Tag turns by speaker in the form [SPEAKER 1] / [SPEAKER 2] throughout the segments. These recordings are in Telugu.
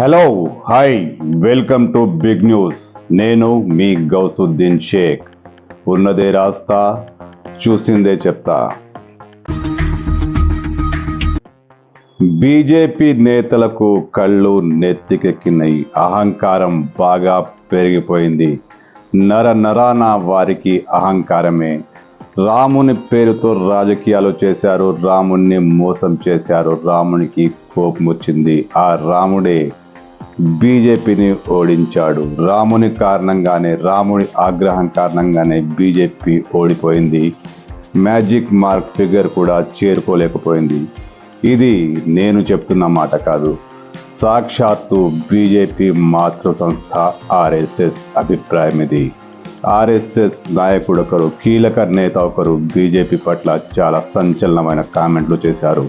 [SPEAKER 1] Hello hi welcome to big news నేను మీ గౌసుద్దీన్ షేక్. ఉన్నదే రాస్తా చూసిందే చెప్తా. బీజేపీ నేతలకు కళ్ళు నెత్తికెక్కినాయి అహంకారం బాగా పెరిగిపోయింది. నర నరాన వారికి అహంకారమే. రాముని పేరుతో రాజకీయాలు చేశారు రాముణ్ణి మోసం చేశారు రామునికి కోపం వచ్చింది ఆ రాముడే బీజేపీని ఓడించాడు. రాముని కారణంగానే రాముడి ఆగ్రహం కారణంగానే బీజేపీ ఓడిపోయింది. మ్యాజిక్ మార్క్ ఫిగర్ కూడా చేరుకోలేకపోయింది. ఇది నేను చెప్తున్న మాట కాదు. సాక్షాత్తు బీజేపీ మాతృ సంస్థ ఆర్ఎస్ఎస్ అభిప్రాయం ఇది. ఆర్ఎస్ఎస్ నాయకుడు ఒకరు కీలక నేత ఒకరు బీజేపీ పట్ల చాలా సంచలనమైన కామెంట్లు చేశారు.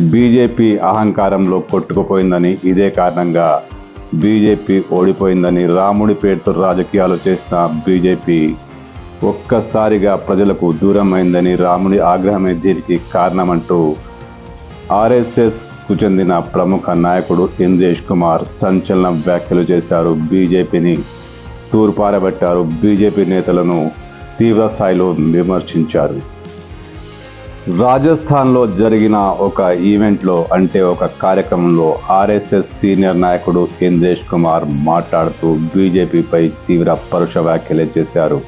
[SPEAKER 1] బీజేపీ అహంకారంలో కొట్టుకుపోయిందని ఇదే కారణంగా బీజేపీ ఓడిపోయిందని రాముడి పేరుతో రాజకీయాలు చేసిన బీజేపీ ఒక్కసారిగా ప్రజలకు దూరమైందని రాముడి ఆగ్రహమే దీనికి కారణమంటూ ఆర్ఎస్ఎస్కు చెందిన ప్రముఖ నాయకుడు ఇంద్రేష్ కుమార్ సంచలన వ్యాఖ్యలు చేశారు. బీజేపీని తూర్పారబెట్టారు. బీజేపీ నేతలను తీవ్ర స్థాయిలో విమర్శించారు. రాజస్థాన్లో జరిగిన ఒక ఈవెంట్లో అంటే ఒక కార్యక్రమంలో ఆర్ఎస్ఎస్ సీనియర్ నాయకుడు ఇంద్రేష్ కుమార్ మాట్లాడుతూ బీజేపీపై తీవ్ర పరుష వ్యాఖ్యలు చేశారు.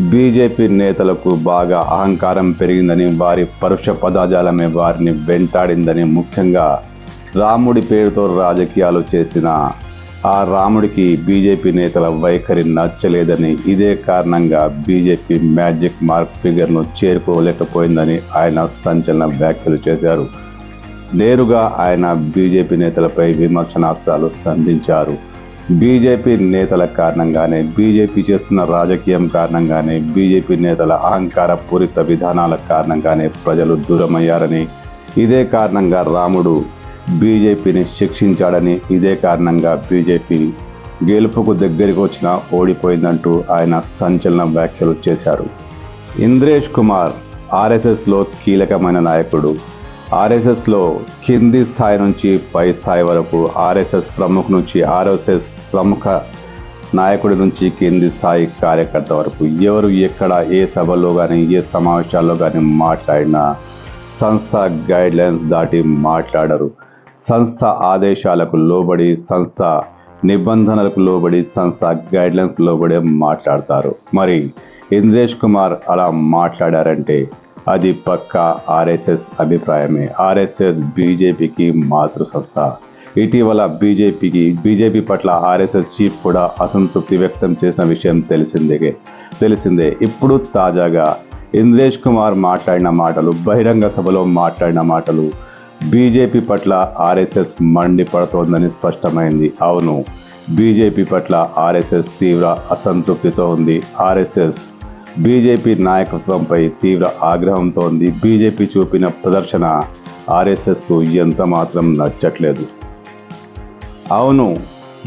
[SPEAKER 1] బీజేపీ నేతలకు బాగా అహంకారం పెరిగిందని వారి పరుష పదాజాలమే వారిని వెంటాడిందని ముఖ్యంగా రాముడి పేరుతో రాజకీయాలు చేసిన ఆ రాముడికి బీజేపీ నేతల వైఖరి నచ్చలేదని ఇదే కారణంగా బీజేపీ మ్యాజిక్ మార్క్ ఫిగర్ను చేరుకోలేకపోయిందని ఆయన సంచలన వ్యాఖ్యలు చేశారు. నేరుగా ఆయన బీజేపీ నేతలపై విమర్శనాస్త్రాలు సంధించారు. బీజేపీ నేతల కారణంగానే బీజేపీ చేస్తున్న రాజకీయం కారణంగానే బీజేపీ నేతల అహంకార పూరిత విధానాల కారణంగానే ప్రజలు దూరమయ్యారని ఇదే కారణంగా రాముడు బీజేపీని శిక్షించాడని ఇదే కారణంగా బీజేపీ గెలుపుకు దగ్గరికి వచ్చినా ఓడిపోయిందంటూ ఆయన సంచలన వ్యాఖ్యలు చేశారు. ఇంద్రేష్ కుమార్ ఆర్ఎస్ఎస్లో కీలకమైన నాయకుడు. ఆర్ఎస్ఎస్లో కింది స్థాయి నుంచి పై స్థాయి వరకు ఆర్ఎస్ఎస్ ప్రముఖ నుంచి ఆర్ఎస్ఎస్ ప్రముఖ నాయకుడి నుంచి కింది స్థాయి కార్యకర్త వరకు ఎవరు ఎక్కడ ఏ సభలో కానీ ఏ సమావేశాల్లో కానీ మాట్లాడినా సంస్థ గైడ్లైన్స్ దాటి మాట్లాడరు. సంస్థ ఆదేశాలకు లోబడి సంస్థ నిబంధనలకు లోబడి సంస్థ గైడ్లైన్స్ లోబడి మాట్లాడతారు. మరి ఇంద్రేష్ కుమార్ అలా మాట్లాడారంటే అది పక్కా ఆర్ఎస్ఎస్ అభిప్రాయమే. ఆర్ఎస్ఎస్ బీజేపీకి మాతృ సంస్థ ఇటీవల బీజేపీకి బీజేపీ పట్ల ఆర్ఎస్ఎస్ చీఫ్ కూడా అసంతృప్తి వ్యక్తం చేసిన విషయం తెలిసిందే తెలిసిందే. ఇప్పుడు తాజాగా ఇంద్రేష్ కుమార్ మాట్లాడిన మాటలు బహిరంగ సభలో మాట్లాడిన మాటలు బీజేపీ పట్ల ఆర్ఎస్ఎస్ మండిపడుతోందని స్పష్టమైంది. అవును బీజేపీ పట్ల ఆర్ఎస్ఎస్ తీవ్ర అసంతృప్తితో ఉంది. ఆర్ఎస్ఎస్ బీజేపీ నాయకత్వంపై తీవ్ర ఆగ్రహంతో ఉంది. బీజేపీ చూపిన ప్రదర్శన ఆర్ఎస్ఎస్కు ఎంత మాత్రం నచ్చట్లేదు. అవును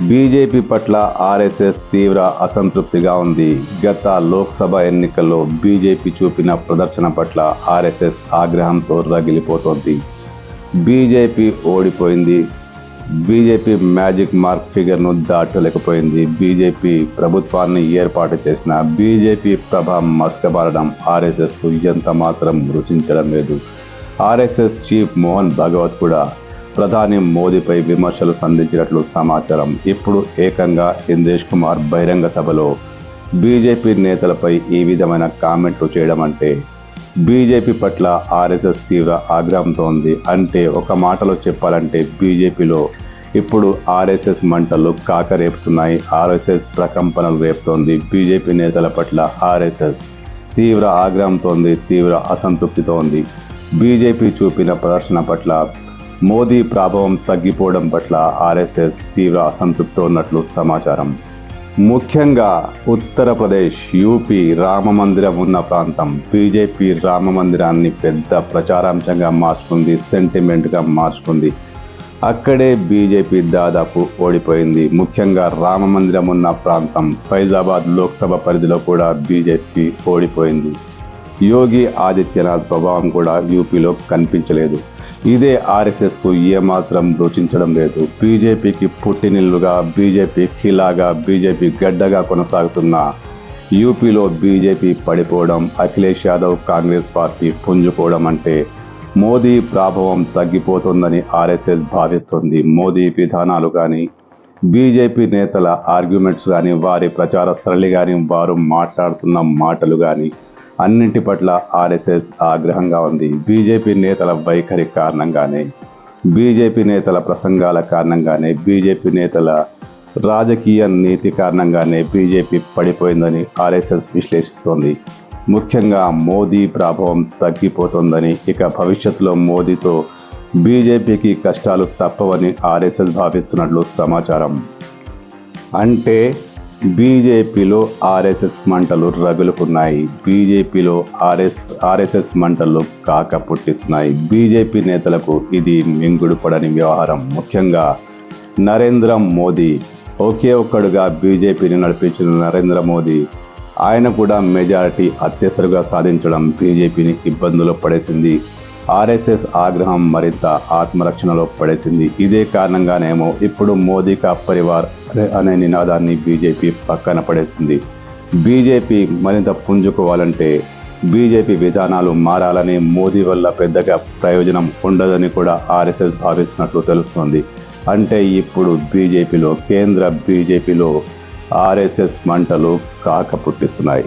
[SPEAKER 1] బీజేపీ పట్ల ఆర్ఎస్ఎస్ తీవ్ర అసంతృప్తిగా ఉంది. గత లోక్సభ ఎన్నికల్లో బీజేపీ చూపిన ప్రదర్శన పట్ల ఆర్ఎస్ఎస్ ఆగ్రహంతో రగిలిపోతోంది. బీజేపీ ఓడిపోయింది. బీజేపీ మ్యాజిక్ మార్క్ ఫిగర్ను దాటలేకపోయింది. బీజేపీ ప్రభుత్వాన్ని ఏర్పాటు చేసిన బీజేపీ ప్రభ మస్కబారడం ఆర్ఎస్ఎస్కు ఎంత మాత్రం రుచించడం లేదు. ఆర్ఎస్ఎస్ చీఫ్ మోహన్ భగవత్ కూడా ప్రధాని మోదీపై విమర్శలు సంధించినట్లు సమాచారం. ఇప్పుడు ఏకంగా ఇంద్రేష్ కుమార్ బహిరంగ సభలో బీజేపీ నేతలపై ఈ విధమైన కామెంట్లు చేయడం అంటే బీజేపీ పట్ల ఆర్ఎస్ఎస్ తీవ్ర ఆగ్రహంతో ఉంది. అంటే ఒక మాటలో చెప్పాలంటే బీజేపీలో ఇప్పుడు ఆర్ఎస్ఎస్ మంటలు కాకరేపుతున్నాయి. ఆర్ఎస్ఎస్ ప్రకంపనలు రేపుతోంది. బీజేపీ నేతల పట్ల ఆర్ఎస్ఎస్ తీవ్ర ఆగ్రహంతో ఉంది తీవ్ర అసంతృప్తితో ఉంది. బీజేపీ చూపిన ప్రదర్శన పట్ల మోదీ ప్రభావం తగ్గిపోవడం పట్ల ఆర్ఎస్ఎస్ తీవ్ర అసంతృప్తితో ఉన్నట్లు సమాచారం. ముఖ్యంగా ఉత్తరప్రదేశ్ యూపీ రామ మందిరం ఉన్న ప్రాంతం. బీజేపీ రామ మందిరాన్ని పెద్ద ప్రచారాంశంగా మార్చుకుంది సెంటిమెంట్గా మార్చుకుంది. అక్కడే బీజేపీ దాదాపు ఓడిపోయింది. ముఖ్యంగా రామ మందిరం ఉన్న ప్రాంతం ఫైజాబాద్ లోక్సభ పరిధిలో కూడా బీజేపీ ఓడిపోయింది. యోగి ఆదిత్యనాథ్ ప్రభావం కూడా యూపీలో కనిపించలేదు. ఇదే ఆర్ఎస్ఎస్కు ఏమాత్రం రుచించడం లేదు. బీజేపీకి పుట్టినిల్లుగా బీజేపీ కిలాగా బీజేపీ గడ్డగా కొనసాగుతున్న యూపీలో బీజేపీ పడిపోవడం అఖిలేష్ యాదవ్ కాంగ్రెస్ పార్టీ పుంజుకోవడం అంటే మోదీ ప్రాభవం తగ్గిపోతుందని ఆర్ఎస్ఎస్ భావిస్తుంది. మోదీ విధానాలు కానీ బీజేపీ నేతల ఆర్గ్యుమెంట్స్ కానీ వారి ప్రచార సరళి కానీ వారు మాట్లాడుతున్న మాటలు కానీ అన్నింటి పట్ల ఆర్ఎస్ఎస్ ఆగ్రహంగా ఉంది. బీజేపీ నేతల వైఖరి కారణంగానే బీజేపీ నేతల ప్రసంగాల కారణంగానే బీజేపీ నేతల రాజకీయ నీతి కారణంగానే బీజేపీ పడిపోయిందని ఆర్ఎస్ఎస్ విశ్లేషిస్తోంది. ముఖ్యంగా మోదీ ప్రభావం తగ్గిపోతుందని ఇక భవిష్యత్తులో మోదీతో బీజేపీకి కష్టాలు తప్పవని ఆర్ఎస్ఎస్ భావిస్తున్నట్లు సమాచారం. అంటే బీజేపీలో ఆర్ఎస్ఎస్ మంటలు రగులుకున్నాయి. బీజేపీలో ఆర్ఎస్ ఆర్ఎస్ఎస్ మంటలు కాక పుట్టిస్తున్నాయి. బీజేపీ నేతలకు ఇది మింగుడు పడని వ్యవహారం. ముఖ్యంగా నరేంద్ర మోదీ. ఒకే ఒక్కడుగా బీజేపీని నడిపించిన నరేంద్ర మోదీ ఆయన కూడా మెజారిటీ అత్యసరుగా సాధించడం బీజేపీని ఇబ్బందులు పడేసింది. ఆర్ఎస్ఎస్ ఆగ్రహం మరింత ఆత్మరక్షణలో పడేసింది. ఇదే కారణంగానేమో ఇప్పుడు మోదీ కా పరివార్ అనే నినాదాన్ని బీజేపీ పక్కన పడేసింది. బీజేపీ మరింత పుంజుకోవాలంటే బీజేపీ విధానాలు మారాలని మోదీ వల్ల పెద్దగా ప్రయోజనం ఉండదని కూడా ఆర్ఎస్ఎస్ భావిస్తున్నట్లు తెలుస్తోంది. అంటే ఇప్పుడు బీజేపీలో కేంద్ర బీజేపీలో ఆర్ఎస్ఎస్ మంటలు కాక పుట్టిస్తున్నాయి